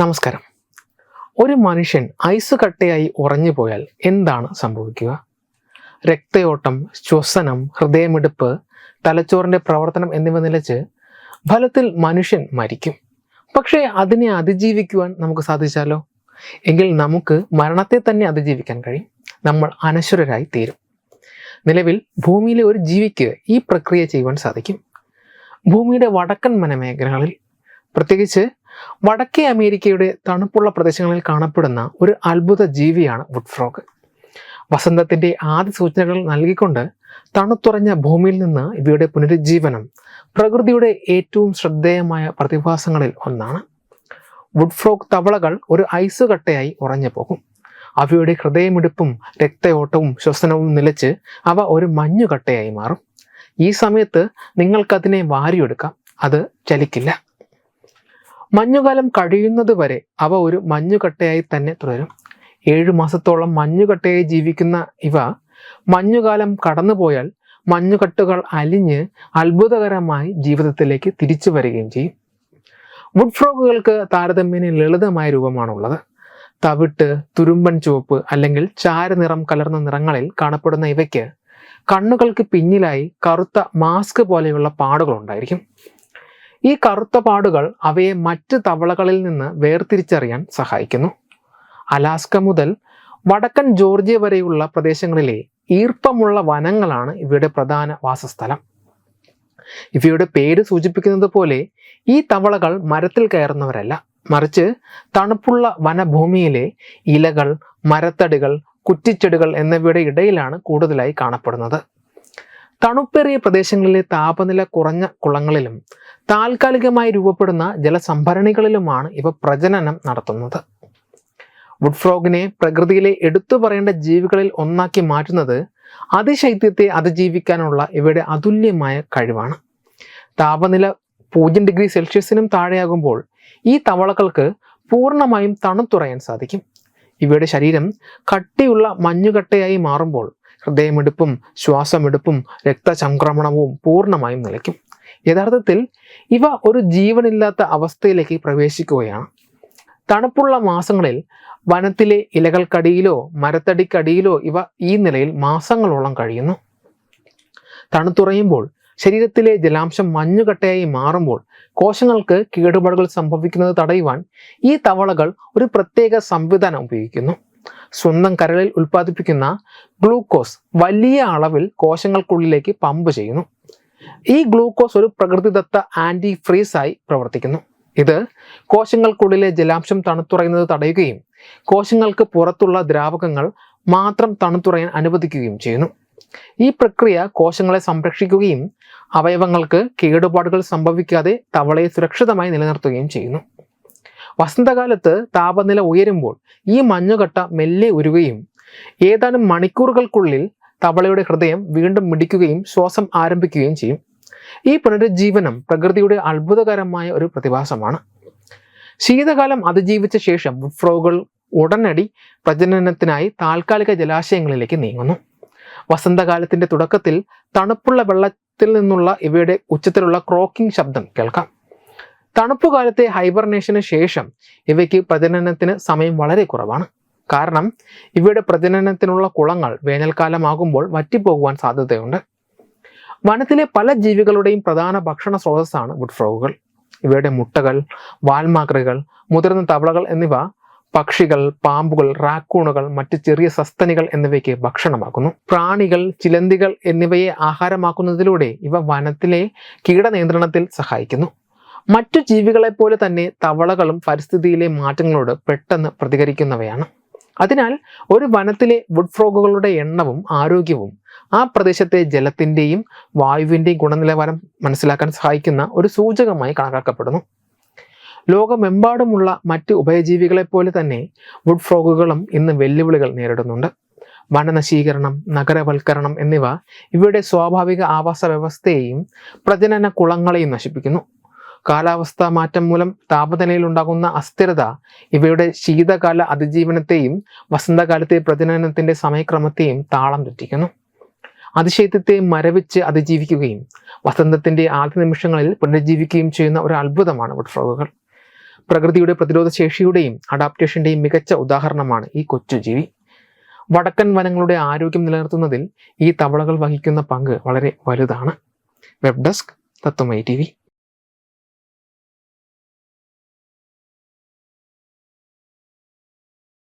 നമസ്കാരം. ഒരു മനുഷ്യൻ ഐസ് കട്ടയായി ഉറഞ്ഞു പോയാൽ എന്താണ് സംഭവിക്കുക? രക്തയോട്ടം ശ്വസനം ഹൃദയമിടിപ്പ് തലച്ചോറിന്റെ പ്രവർത്തനം എന്നിവ നിലച്ച് ഫലത്തിൽ മനുഷ്യൻ മരിക്കും. പക്ഷേ അതിനെ അതിജീവിക്കുവാൻ നമുക്ക് സാധിച്ചാലോ? എങ്കിൽ നമുക്ക് മരണത്തെ തന്നെ അതിജീവിക്കാൻ കഴിയും. നമ്മൾ അനശ്വരരായി തീരും. നിലവിൽ ഭൂമിയിലെ ഒരു ജീവിക്ക് ഈ പ്രക്രിയ ചെയ്യുവാൻ സാധിക്കും. ഭൂമിയുടെ വടക്കൻ വനമേഖലകളിൽ പ്രത്യേകിച്ച് വടക്കേ അമേരിക്കയുടെ തണുപ്പുള്ള പ്രദേശങ്ങളിൽ കാണപ്പെടുന്ന ഒരു അത്ഭുത ജീവിയാണ് വുഡ് ഫ്രോഗ്. വസന്തത്തിന്റെ ആദ്യ സൂചനകൾ നൽകിക്കൊണ്ട് തണുത്തുറഞ്ഞ ഭൂമിയിൽ നിന്ന് ഇവയുടെ പുനരുജ്ജീവനം പ്രകൃതിയുടെ ഏറ്റവും ശ്രദ്ധേയമായ പ്രതിഭാസങ്ങളിൽ ഒന്നാണ്. വുഡ് ഫ്രോഗ് തവളകൾ ഒരു ഐസ് കട്ടയായി ഉറഞ്ഞു പോകും. അവയുടെ ഹൃദയമിടിപ്പും രക്തയോട്ടവും ശ്വസനവും നിലച്ച് അവ ഒരു മഞ്ഞുകട്ടയായി മാറും. ഈ സമയത്ത് നിങ്ങൾക്കതിനെ വാരിയെടുക്കാം. അത് ചലിക്കില്ല. മഞ്ഞുകാലം കഴിയുന്നത് വരെ അവ ഒരു മഞ്ഞുകട്ടയായി തന്നെ തുടരും. ഏഴു മാസത്തോളം മഞ്ഞുകട്ടയായി ജീവിക്കുന്ന ഇവ മഞ്ഞുകാലം കടന്നുപോയാൽ മഞ്ഞുകട്ടുകൾ അലിഞ്ഞ് അത്ഭുതകരമായി ജീവിതത്തിലേക്ക് തിരിച്ചു വരികയും ചെയ്യും. വുഡ് ഫ്രോഗുകൾക്ക് താരതമ്യേന ലളിതമായ രൂപമാണുള്ളത്. തവിട്ട് തുരുമ്പൻ ചുവപ്പ് അല്ലെങ്കിൽ ചാരനിറം കലർന്ന നിറങ്ങളിൽ കാണപ്പെടുന്ന ഇവയ്ക്ക് കണ്ണുകൾക്ക് പിന്നിലായി കറുത്ത മാസ്ക് പോലെയുള്ള പാടുകൾ ഉണ്ടായിരിക്കും. ഈ കറുത്ത പാടുകൾ അവയെ മറ്റ് തവളകളിൽ നിന്ന് വേർതിരിച്ചറിയാൻ സഹായിക്കുന്നു. അലാസ്ക മുതൽ വടക്കൻ ജോർജിയ വരെയുള്ള പ്രദേശങ്ങളിലെ ഈർപ്പമുള്ള വനങ്ങളാണ് ഇവയുടെ പ്രധാന വാസസ്ഥലം. ഇവയുടെ പേര് സൂചിപ്പിക്കുന്നത് പോലെ ഈ തവളകൾ മരത്തിൽ കയറുന്നവരല്ല. മറിച്ച് തണുപ്പുള്ള വനഭൂമിയിലെ ഇലകൾ മരത്തടികൾ കുറ്റിച്ചെടികൾ എന്നിവയുടെ ഇടയിലാണ് കൂടുതലായി കാണപ്പെടുന്നത്. തണുപ്പേറിയ പ്രദേശങ്ങളിലെ താപനില കുറഞ്ഞ കുളങ്ങളിലും താൽക്കാലികമായി രൂപപ്പെടുന്ന ജലസംഭരണികളിലുമാണ് ഇവ പ്രജനനം നടത്തുന്നത്. വുഡ് ഫ്രോഗിനെ പ്രകൃതിയിലെ എടുത്തു പറയേണ്ട ജീവികളിൽ ഒന്നാക്കി മാറ്റുന്നത് അതിശൈത്യത്തെ അതിജീവിക്കാനുള്ള ഇവയുടെ അതുല്യമായ കഴിവാണ്. താപനില പൂജ്യം ഡിഗ്രി സെൽഷ്യസിനും താഴെയാകുമ്പോൾ ഈ തവളകൾക്ക് പൂർണമായും തണുത്തുറയാൻ സാധിക്കും. ഇവയുടെ ശരീരം കട്ടിയുള്ള മഞ്ഞുകട്ടയായി മാറുമ്പോൾ ഹൃദയമെടുപ്പും ശ്വാസമെടുപ്പും രക്തചംക്രമണവും പൂർണമായും നിലയ്ക്കും. യഥാർത്ഥത്തിൽ ഇവ ഒരു ജീവനില്ലാത്ത അവസ്ഥയിലേക്ക് പ്രവേശിക്കുകയാണ്. തണുപ്പുള്ള മാസങ്ങളിൽ വനത്തിലെ ഇലകൾക്കടിയിലോ മരത്തടിക്കടിയിലോ ഇവ ഈ നിലയിൽ മാസങ്ങളോളം കഴിയുന്നു. തണുത്തുറയുമ്പോൾ ശരീരത്തിലെ ജലാംശം മഞ്ഞുകട്ടയായി മാറുമ്പോൾ കോശങ്ങൾക്ക് കേടുപാടുകൾ സംഭവിക്കുന്നത് തടയുവാൻ ഈ തവളകൾ ഒരു പ്രത്യേക സംവിധാനം ഉപയോഗിക്കുന്നു. സ്വന്തം കരളിൽ ഉൽപ്പാദിപ്പിക്കുന്ന ഗ്ലൂക്കോസ് വലിയ അളവിൽ കോശങ്ങൾക്കുള്ളിലേക്ക് പമ്പ് ചെയ്യുന്നു. ഈ ഗ്ലൂക്കോസ് ഒരു പ്രകൃതിദത്ത ആന്റി ഫ്രീസായി പ്രവർത്തിക്കുന്നു. ഇത് കോശങ്ങൾക്കുള്ളിലെ ജലാംശം തണുത്തുറയുന്നത് തടയുകയും കോശങ്ങൾക്ക് പുറത്തുള്ള ദ്രാവകങ്ങൾ മാത്രം തണുത്തുറയാൻ അനുവദിക്കുകയും ചെയ്യുന്നു. ഈ പ്രക്രിയ കോശങ്ങളെ സംരക്ഷിക്കുകയും അവയവങ്ങൾക്ക് കേടുപാടുകൾ സംഭവിക്കാതെ തവളയെ സുരക്ഷിതമായി നിലനിർത്തുകയും ചെയ്യുന്നു. വസന്തകാലത്ത് താപനില ഉയരുമ്പോൾ ഈ മഞ്ഞുകട്ട മെല്ലെ ഉരുകയും ഏതാനും മണിക്കൂറുകൾക്കുള്ളിൽ തവളയുടെ ഹൃദയം വീണ്ടും മിടിക്കുകയും ശ്വാസം ആരംഭിക്കുകയും ചെയ്യും. ഈ പുനരുജ്ജീവനം പ്രകൃതിയുടെ അത്ഭുതകരമായ ഒരു പ്രതിഭാസമാണ്. ശീതകാലം അതിജീവിച്ച ശേഷം ഫ്രോകൾ ഉടനടി പ്രജനനത്തിനായി താൽക്കാലിക ജലാശയങ്ങളിലേക്ക് നീങ്ങുന്നു. വസന്തകാലത്തിന്റെ തുടക്കത്തിൽ തണുപ്പുള്ള വെള്ളത്തിൽ നിന്നുള്ള ഇവയുടെ ഉച്ചത്തിലുള്ള ക്രോക്കിംഗ് ശബ്ദം കേൾക്കാം. തണുപ്പുകാലത്തെ ഹൈബർനേഷന് ശേഷം ഇവയ്ക്ക് പ്രജനനത്തിന് സമയം വളരെ കുറവാണ്. കാരണം ഇവയുടെ പ്രജനനത്തിനുള്ള കുളങ്ങൾ വേനൽക്കാലമാകുമ്പോൾ വറ്റിപ്പോകുവാൻ സാധ്യതയുണ്ട്. വനത്തിലെ പല ജീവികളുടെയും പ്രധാന ഭക്ഷണ സ്രോതസ്സാണ് വുഡ് ഫ്രോഗുകൾ ഇവയുടെ മുട്ടകൾ വാൽമാക്രികൾ മുതിർന്ന തവളകൾ എന്നിവ പക്ഷികൾ പാമ്പുകൾ റാക്കൂണുകൾ മറ്റ് ചെറിയ സസ്തനികൾ എന്നിവയ്ക്ക് ഭക്ഷണമാക്കുന്നു. പ്രാണികൾ ചിലന്തികൾ എന്നിവയെ ആഹാരമാക്കുന്നതിലൂടെ ഇവ വനത്തിലെ കീടനിയന്ത്രണത്തിൽ സഹായിക്കുന്നു. മറ്റു ജീവികളെ പോലെ തന്നെ തവളകളും പരിസ്ഥിതിയിലെ മാറ്റങ്ങളോട് പെട്ടെന്ന് പ്രതികരിക്കുന്നവയാണ്. അതിനാൽ ഒരു വനത്തിലെ വുഡ് ഫ്രോഗുകളുടെ എണ്ണവും ആരോഗ്യവും ആ പ്രദേശത്തെ ജലത്തിന്റെയും വായുവിന്റെയും ഗുണനിലവാരം മനസ്സിലാക്കാൻ സഹായിക്കുന്ന ഒരു സൂചകമായി കണക്കാക്കപ്പെടുന്നു. ലോകമെമ്പാടുമുള്ള മറ്റ് ഉഭയജീവികളെ പോലെ തന്നെ വുഡ് ഫ്രോഗുകളും ഇന്ന് വെല്ലുവിളികൾ നേരിടുന്നുണ്ട്. വനനശീകരണം നഗരവൽക്കരണം എന്നിവ ഇവയുടെ സ്വാഭാവിക ആവാസ വ്യവസ്ഥയെയും പ്രജനന കുളങ്ങളെയും നശിപ്പിക്കുന്നു. കാലാവസ്ഥാ മാറ്റം മൂലം താപനിലയിൽ ഉണ്ടാകുന്ന അസ്ഥിരത ഇവയുടെ ശീതകാല അതിജീവനത്തെയും വസന്തകാലത്തെ പ്രജനനത്തിന്റെ സമയക്രമത്തെയും താളം തെറ്റിക്കുന്നു. അതിശൈത്യത്തെ മരവിച്ച് അതിജീവിക്കുകയും വസന്തത്തിന്റെ ആദ്യ നിമിഷങ്ങളിൽ പുനരുജ്ജീവിക്കുകയും ചെയ്യുന്ന ഒരു അത്ഭുതമാണ് വുഡ് ഫ്രോഗുകൾ പ്രകൃതിയുടെ പ്രതിരോധ ശേഷിയുടെയും അഡാപ്റ്റേഷന്റെയും മികച്ച ഉദാഹരണമാണ് ഈ കൊച്ചുജീവി. വടക്കൻ വനങ്ങളുടെ ആരോഗ്യം നിലനിർത്തുന്നതിൽ ഈ തവളകൾ വഹിക്കുന്ന പങ്ക് വളരെ വലുതാണ്. വെബ് ഡെസ്ക് തത്വമൈ ടി